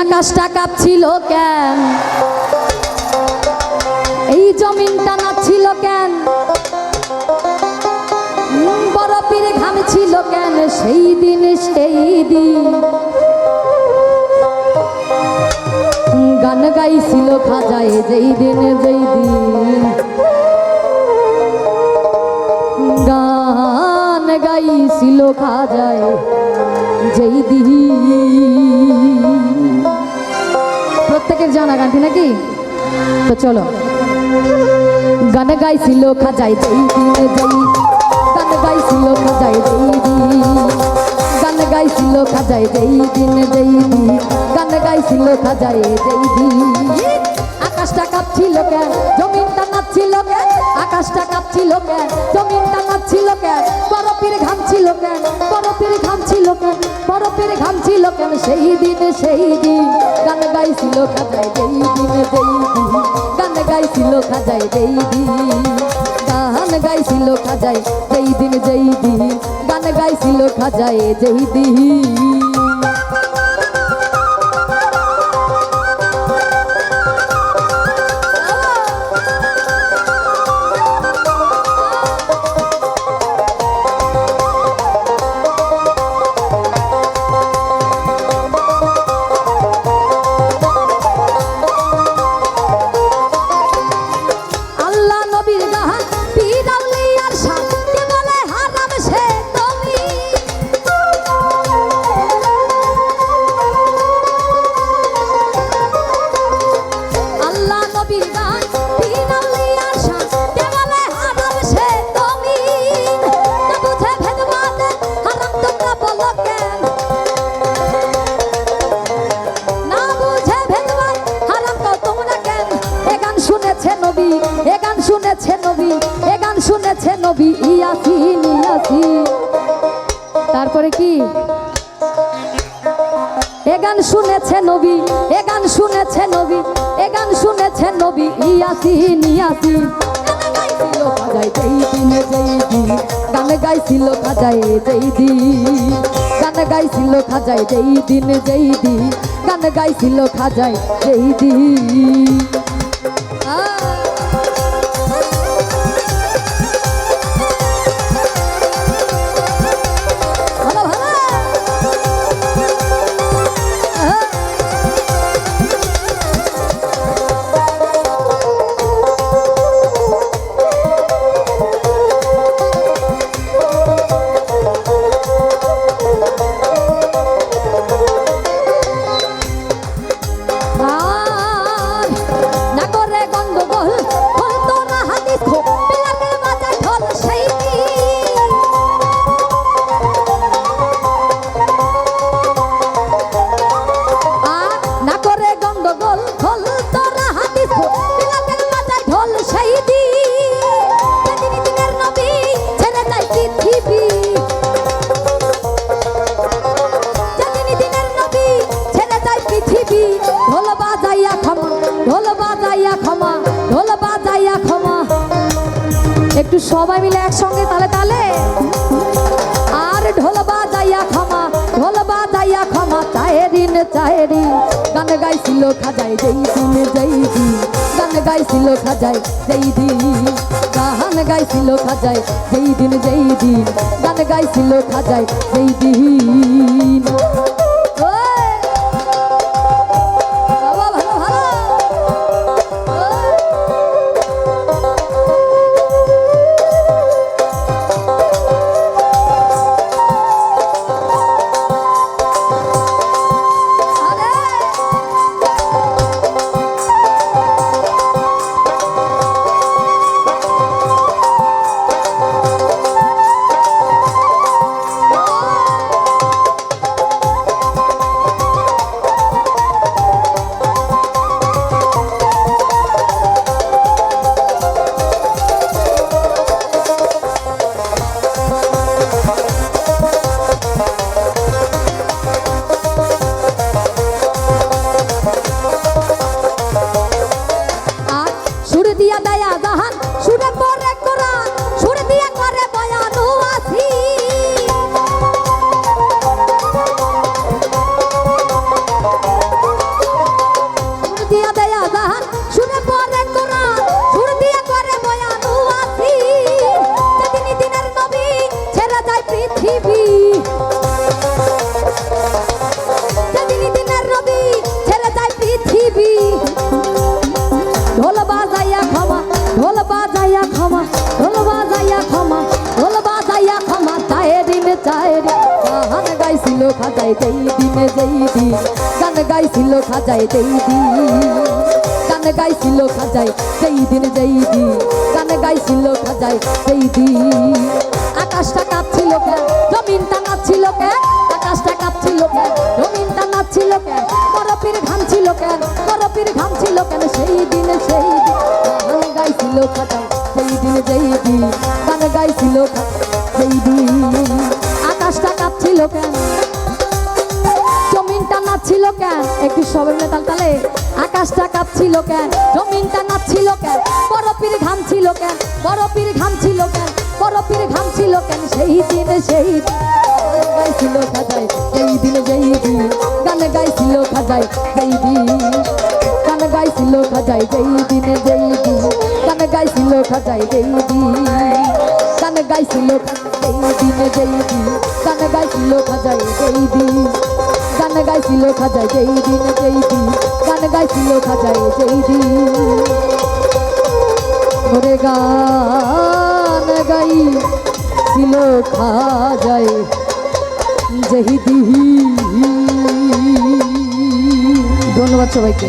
আকাশটা কাঁপছিল কেন? এই জমিনটা নাচছিল কেন? বরফের ঘাম ছিল কেন? সেই দিন সেই দিন। গান গাইছিল খাজায়, যেই দিন যেই দিন। গান গাইছিল খাজায়, যেই দিন। প্রত্যেকের জানা গানটি নাকি? তো চলো। গান গাইছিল খাজাই দিন গান গাইছিল খাজাই যেই গান গাইছিল খাজাই যেই দিন গান গাইছিল খাজাই দিন আকাশটা কাঁপছিল কেন? জমিনটা নাচছিল কেন? আকাশটা কাঁপছিল কেন? জমিনটা নাচছিল কেন? বরফের ঘাম ছিল কেন? বরফের ঘামছিল কেন? বরফের ঘামছিল কেন? সেই দিন সেই দিন গান গাইছিল খাজাই দেই দিন দেই দিন গান গাইছিল খাজাই দেই দিন গান গাইছিল খাজাই যেই দিন যেই দিন। গান গাইছিল খাজাই যেই দিন। কি এ গান শুনেছে নবী, এ গান শুনেছে নবী, এ গান শুনেছে নবী গান গাইছিল খাজাই যেই দিন গান গাইছিল খাজাই যেই দিন। গান গাইছিল খাজাই যেই যেই দিন। গান গাইছিল খাজাই যেই দিন। পৃথিবী ঢোল বাজাইয়া ক্ষমা, ঢোল বাজাইয়া ক্ষমা, ঢোল বাজাইয়া ক্ষমা। একটু সবাই মিলে একসঙ্গে তালে তালে। আর ঢোল বাজাইয়া ক্ষমা, ঢোল বাজাইয়া ক্ষমা চায়েরিন চায়েরিন গান গাইছিল খাজাই, যেই দিন যেই দিন। গান গাইছিল খাজাই, যেই দিন। গান গাইছিল খাজাই, যেই দিন যেই দিন। গান গাইছিল খাজাই, যেই দিন। সুর দিয়া দয়া জাহান, সুরে পরে কোরআন সুর দিয়া করে বয়ান আসি। সুর দিয়া দয়া জাহান দিন গান গাইছিল খাজায় দিন গান গাইছিল খাজায় যেই দিন দিন গান গাইছিল খাজায় যেই দিন আকাশটা কাঁপছিল কেন জমিনটা নাচছিল কেন আকাশটা কাঁপছিল কেন জমিনটা নাচছিল কেন বরফের ঘামছিল কেন বরফের ঘামছিল কেন? সেই দিনে সেই দিন গাইছিল খাজায় সেই দিনে দিন গান গাইছিল খাজায় সেই দিন আকাশটা কাঁপছিল কেন? জমিনটা নাচছিল কেন? বরফের ঘাম ছিল কেন? বরফের ঘাম ছিল কেন? বরফের ঘাম ছিল কেন? সেই দিনে, সেই গাইছিল খাজাই সেই দিনে, যেই দিন। গান গাইছিল খাজাই সেই দিন। গান গাইছিল খাজাই, যেই দিনে, যেই দিন। গান গাইছিল খাজাই, যেই দিন। গান গাইছিল যেই দিনে, যেই দিন। গান গাইছিল খাজাই, যেই দিন। গান গাইছিল খাজাই, যেই দিন যেই দিন। গান গাইছিল খাজাই যেই দিন। ওরে গান গাই ছিল খাজাই যেই দিন। ধন্যবাদ সবাইকে।